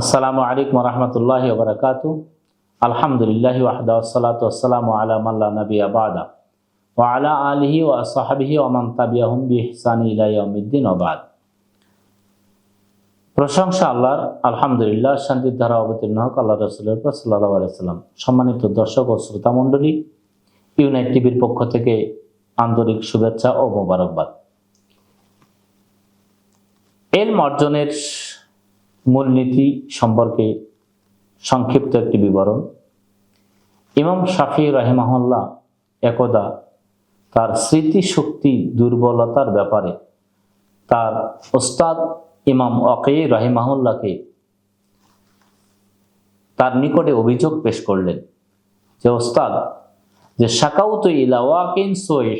আসসালামু আলাইকুম রহমতুল্লাহ বরকাত আলহামদুলিল্লাহ ওয়াহদা সালাত নবী আবাদা ও আলা আলিহি ও সাহাবিহি ওমান তাবিয়াহুম ওবাদ প্রশংসা আল্লাহর, আলহামদুলিল্লাহ, শান্তির ধারা অবতীর্ণ হোক আল্লাহ রসুলের পর সাল্লাহ আলাইসাল্লাম সম্মানিত দর্শক ও শ্রোতা মণ্ডলী, ইউনাইট টিভির পক্ষ থেকে আন্তরিক শুভেচ্ছা ও মোবারকবাদ। এলম অর্জনের মূলনীতি সম্পর্কে সংক্ষিপ্ত একটি বিবরণ। ইমাম শাফি রাহিমাহল্লা একদা তার স্মৃতিশক্তি দুর্বলতার ব্যাপারে তার ওস্তাদ ইমাম অকে রাহিমাহুল্লাহকে তার নিকটে অভিযোগ পেশ করলেন যে, ওস্তাদ, যে শাকাউত ইলা ওয়াকিন সোয়ে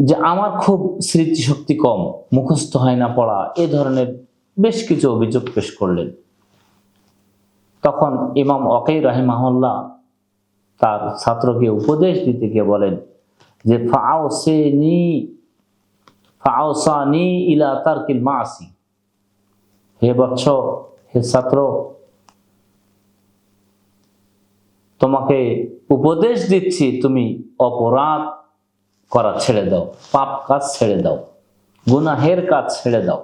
যে আমার খুব স্মৃতিশক্তি কম, মুখস্থ হয় না পড়া, এ ধরনের বেশ কিছু অভিযোগ পেশ করলেন। তখন ইমাম অকেই রাহিমাহুল্লাহ তার ছাত্রকে উপদেশ দিতে গিয়ে বলেন যে ফাও সে নি ফাওসানি ইলা তারকিল হে বৎস, হে ছাত্র, তোমাকে উপদেশ দিচ্ছি, তুমি অপরাধ করা ছেড়ে দাও, পাপ কাজ ছেড়ে দাও, গুনাহের কাজ ছেড়ে দাও।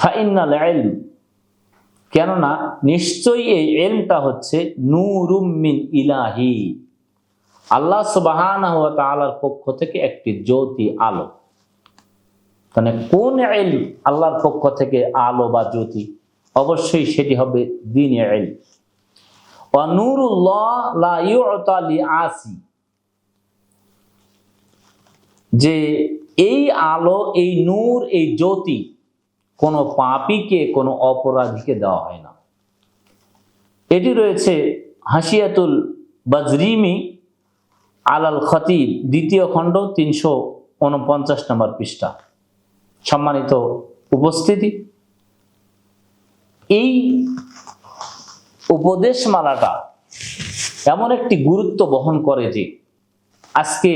ফাইনাল কেননা নিশ্চয়ই এই এলমটা হচ্ছে নূরুমিন ইলাহি, আল্লাহ সুবাহান তালার পক্ষ থেকে একটি জ্যোতি আলো। মানে কোন এল আল্লাহর পক্ষ থেকে আলো বা জ্যোতি? অবশ্যই সেটি হবে দিন এল নুরুল্লাহ আসি যে এই আলো, এই নূর, এই জ্যোতি কোনো পাপিকে, কোনো অপরাধীকে দেওয়া হয় না। এটি রয়েছে হাসিয়াতুল বাজরিমি আলাল খতিব, দ্বিতীয় খণ্ড, তিনশো উনপঞ্চাশ নম্বর পৃষ্ঠা। সম্মানিত উপস্থিতি, এই উপদেশমালাটা এমন একটি গুরুত্ব বহন করে যে আজকে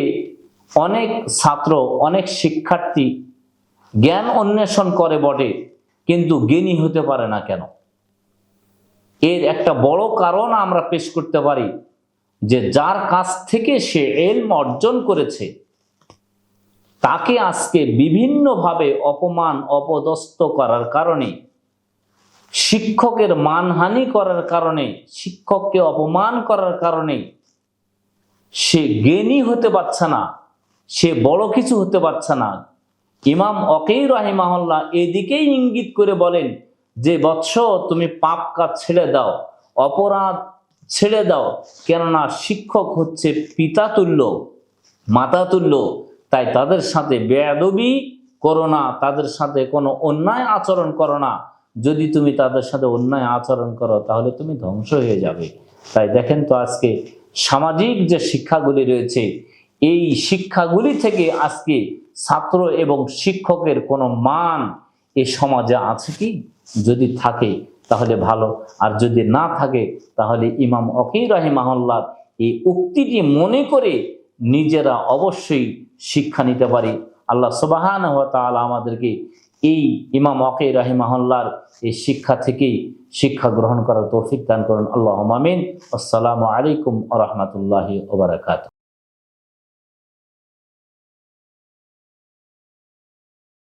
অনেক ছাত্র, অনেক শিক্ষার্থী জ্ঞান অন্বেষণ করে বটে, কিন্তু জ্ঞানী হতে পারে না কেন? এর একটা বড় কারণ আমরা পেশ করতে পারি যে যার কাছ থেকে সে এলম অর্জন করেছে, তাকে আজকে বিভিন্নভাবে অপমান, অপদস্থ করার কারণে, শিক্ষকের মানহানি করার কারণে, শিক্ষককে অপমান করার কারণে সে জ্ঞানী হতে পারছে না। সে বড় কিছু হতে পারছে না। ইমাম অকেই রাহিমাহল্লা এদিকেই ইঙ্গিত করে বলেন যে, বৎস, তুমি পাপ কাজ ছেড়ে দাও, অপরাধ ছেড়ে দাও, কেননা শিক্ষক হচ্ছে পিতা তুল্য মাতা তুল্য তাই তাদের সাথে বেয়াদবি করো না, তাদের সাথে কোনো অন্যায় আচরণ করো না। যদি তুমি তাদের সাথে অন্যায় আচরণ করো, তাহলে তুমি ধ্বংস হয়ে যাবে। তাই দেখেন তো আজকে সামাজিক যে শিক্ষাগুলি রয়েছে এই শিক্ষাগুলি থেকে আজকে ছাত্র এবং শিক্ষকের কোনো মান এ সমাজে আছে কি? যদি থাকে, তাহলে ভালো। আর যদি না থাকে, তাহলে ইমাম অকি রাহিমাহল্লার এই উক্তিটি মনে করে নিজেরা অবশ্যই শিক্ষা নিতে পারি। আল্লাহ সুবাহান আমাদেরকে এই ইমাম অকে রাহিমাহল্লার এই শিক্ষা থেকেই শিক্ষা গ্রহণ করার তৌফিক দান করুন। আল্লাহ মামিন আসসালামু আলাইকুম আ রহমতুল্লাহি ওবরাকাত